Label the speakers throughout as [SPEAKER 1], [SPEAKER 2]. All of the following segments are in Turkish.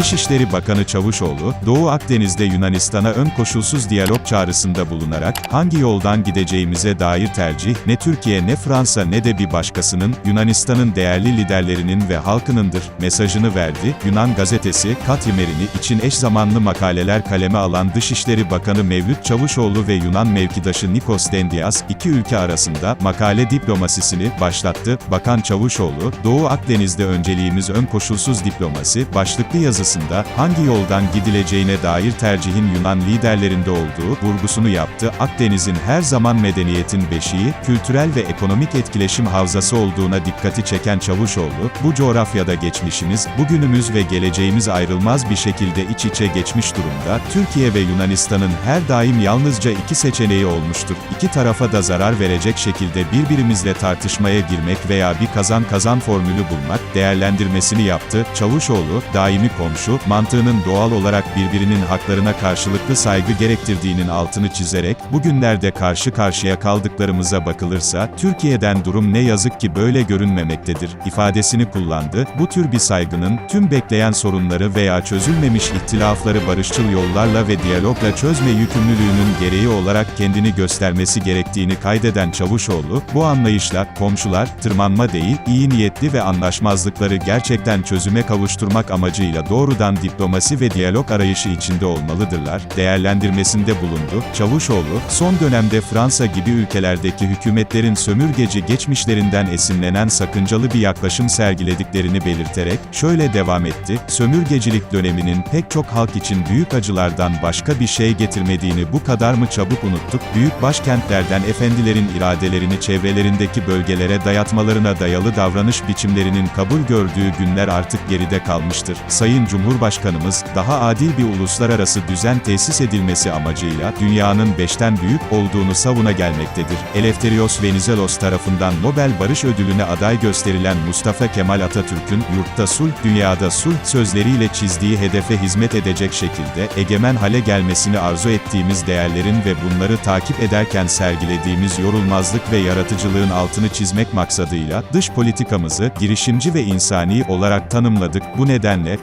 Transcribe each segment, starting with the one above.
[SPEAKER 1] Dışişleri Bakanı Çavuşoğlu, Doğu Akdeniz'de Yunanistan'a ön koşulsuz diyalog çağrısında bulunarak, hangi yoldan gideceğimize dair tercih, ne Türkiye ne Fransa ne de bir başkasının, Yunanistan'ın değerli liderlerinin ve halkınındır, mesajını verdi. Yunan gazetesi, Katimerini için eş zamanlı makaleler kaleme alan Dışişleri Bakanı Mevlüt Çavuşoğlu ve Yunan mevkidaşı Nikos Dendias, iki ülke arasında makale diplomasisini başlattı. Bakan Çavuşoğlu, Doğu Akdeniz'de önceliğimiz ön koşulsuz diplomasi, başlıklı yazısında, hangi yoldan gidileceğine dair tercihin Yunan liderlerinde olduğu vurgusunu yaptı. Akdeniz'in her zaman medeniyetin beşiği, kültürel ve ekonomik etkileşim havzası olduğuna dikkati çeken Çavuşoğlu, bu coğrafyada geçmişimiz, bugünümüz ve geleceğimiz ayrılmaz bir şekilde iç içe geçmiş durumda. Türkiye ve Yunanistan'ın her daim yalnızca iki seçeneği olmuştur. İki tarafa da zarar verecek şekilde birbirimizle tartışmaya girmek veya bir kazan-kazan formülü bulmak, değerlendirmesini yaptı. Çavuşoğlu, daimi komşu, mantığının doğal olarak birbirinin haklarına karşılıklı saygı gerektirdiğinin altını çizerek, bugünlerde karşı karşıya kaldıklarımıza bakılırsa, Türkiye'den durum ne yazık ki böyle görünmemektedir, ifadesini kullandı. Bu tür bir saygının, tüm bekleyen sorunları veya çözülmemiş ihtilafları barışçıl yollarla ve diyalogla çözme yükümlülüğünün gereği olarak kendini göstermesi gerektiğini kaydeden Çavuşoğlu, bu anlayışla, komşular, tırmanma değil, iyi niyetli ve anlaşmazlıkları gerçekten çözüme kavuşturmak amacıyla doğrudan diplomasi ve diyalog arayışı içinde olmalıdırlar, değerlendirmesinde bulundu. Çavuşoğlu, son dönemde Fransa gibi ülkelerdeki hükümetlerin sömürgeci geçmişlerinden esinlenen sakıncalı bir yaklaşım sergilediklerini belirterek, şöyle devam etti, sömürgecilik döneminin pek çok halk için büyük acılardan başka bir şey getirmediğini bu kadar mı çabuk unuttuk, büyük başkentlerden efendilerin iradelerini çevrelerindeki bölgelere dayatmalarına dayalı davranış biçimlerinin kabul gördüğü günler artık geride kalmıştır. Sayın Cumhurbaşkanımız, daha adil bir uluslararası düzen tesis edilmesi amacıyla, dünyanın beşten büyük olduğunu savuna gelmektedir. Eleftherios Venizelos tarafından Nobel Barış Ödülüne aday gösterilen Mustafa Kemal Atatürk'ün, yurtta sulh, dünyada sulh sözleriyle çizdiği hedefe hizmet edecek şekilde, egemen hale gelmesini arzu ettiğimiz değerlerin ve bunları takip ederken sergilediğimiz yorulmazlık ve yaratıcılığın altını çizmek maksadıyla, dış politikamızı, girişimci ve insani olarak tanımladık. Bu nedenle,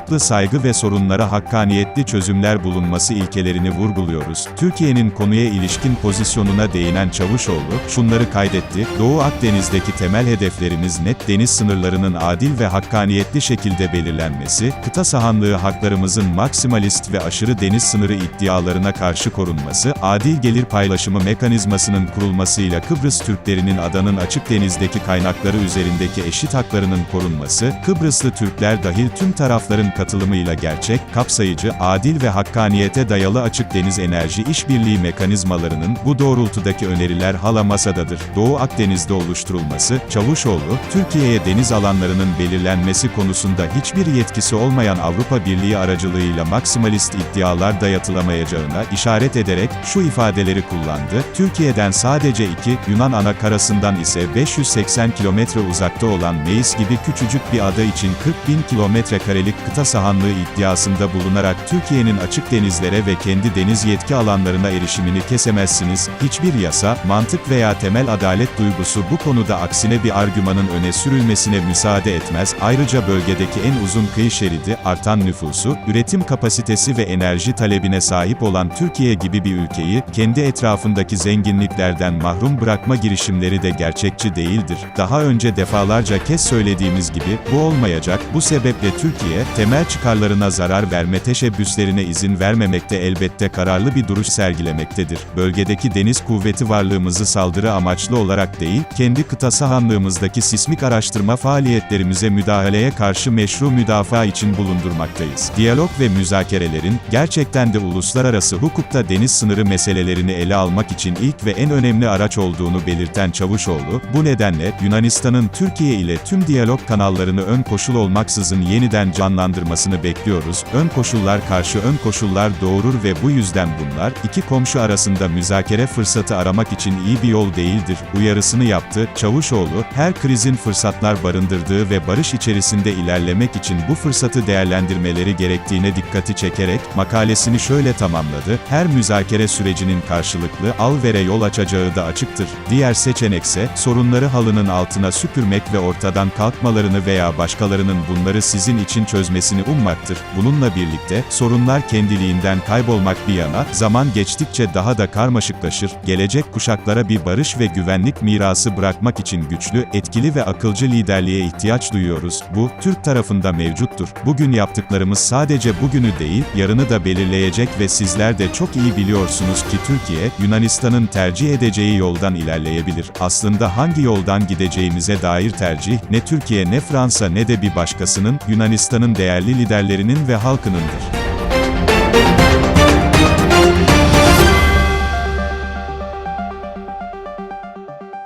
[SPEAKER 1] karşılıklı saygı ve sorunlara hakkaniyetli çözümler bulunması ilkelerini vurguluyoruz. Türkiye'nin konuya ilişkin pozisyonuna değinen Çavuşoğlu, şunları kaydetti, Doğu Akdeniz'deki temel hedeflerimiz net deniz sınırlarının adil ve hakkaniyetli şekilde belirlenmesi, kıta sahanlığı haklarımızın maksimalist ve aşırı deniz sınırı iddialarına karşı korunması, adil gelir paylaşımı mekanizmasının kurulmasıyla Kıbrıs Türklerinin adanın açık denizdeki kaynakları üzerindeki eşit haklarının korunması, Kıbrıslı Türkler dahil tüm tarafların katılımıyla gerçek, kapsayıcı, adil ve hakkaniyete dayalı açık deniz enerji işbirliği mekanizmalarının bu doğrultudaki öneriler hala masadadır. Doğu Akdeniz'de oluşturulması, Çavuşoğlu, Türkiye'ye deniz alanlarının belirlenmesi konusunda hiçbir yetkisi olmayan Avrupa Birliği aracılığıyla maksimalist iddialar dayatılamayacağına işaret ederek şu ifadeleri kullandı. Türkiye'den sadece iki, Yunan ana karasından ise 580 kilometre uzakta olan Meis gibi küçücük bir ada için 40 bin kilometre karelik kıta sahanlığı iddiasında bulunarak Türkiye'nin açık denizlere ve kendi deniz yetki alanlarına erişimini kesemezsiniz. Hiçbir yasa, mantık veya temel adalet duygusu bu konuda aksine bir argümanın öne sürülmesine müsaade etmez. Ayrıca bölgedeki en uzun kıyı şeridi, artan nüfusu, üretim kapasitesi ve enerji talebine sahip olan Türkiye gibi bir ülkeyi, kendi etrafındaki zenginliklerden mahrum bırakma girişimleri de gerçekçi değildir. Daha önce defalarca kez söylediğimiz gibi, bu olmayacak, bu sebeple Türkiye, temel çıkarlarına zarar verme teşebbüslerine izin vermemekte elbette kararlı bir duruş sergilemektedir. Bölgedeki deniz kuvveti varlığımızı saldırı amaçlı olarak değil, kendi kıta sahanlığımızdaki sismik araştırma faaliyetlerimize müdahaleye karşı meşru müdafaa için bulundurmaktayız. Diyalog ve müzakerelerin, gerçekten de uluslararası hukukta deniz sınırı meselelerini ele almak için ilk ve en önemli araç olduğunu belirten Çavuşoğlu, bu nedenle, Yunanistan'ın Türkiye ile tüm diyalog kanallarını ön koşul olmaksızın yeniden canlandırmasını bekliyoruz. Ön koşullar karşı ön koşullar doğurur ve bu yüzden bunlar, iki komşu arasında müzakere fırsatı aramak için iyi bir yol değildir, uyarısını yaptı. Çavuşoğlu, her krizin fırsatlar barındırdığı ve barış içerisinde ilerlemek için bu fırsatı değerlendirmeleri gerektiğine dikkati çekerek, makalesini şöyle tamamladı, her müzakere sürecinin karşılıklı, al-vere yol açacağı da açıktır. Diğer seçenekse, sorunları halının altına süpürmek ve ortadan kalkmalarını veya başkalarının bunları sizin için çözmesi gelmesini ummaktır. Bununla birlikte, sorunlar kendiliğinden kaybolmak bir yana, zaman geçtikçe daha da karmaşıklaşır, gelecek kuşaklara bir barış ve güvenlik mirası bırakmak için güçlü, etkili ve akılcı liderliğe ihtiyaç duyuyoruz. Bu, Türk tarafında mevcuttur. Bugün yaptıklarımız sadece bugünü değil, yarını da belirleyecek ve sizler de çok iyi biliyorsunuz ki Türkiye, Yunanistan'ın tercih edeceği yoldan ilerleyebilir. Aslında hangi yoldan gideceğimize dair tercih, ne Türkiye ne Fransa ne de bir başkasının, Yunanistan'ın değerli liderlerinin ve halkınındır.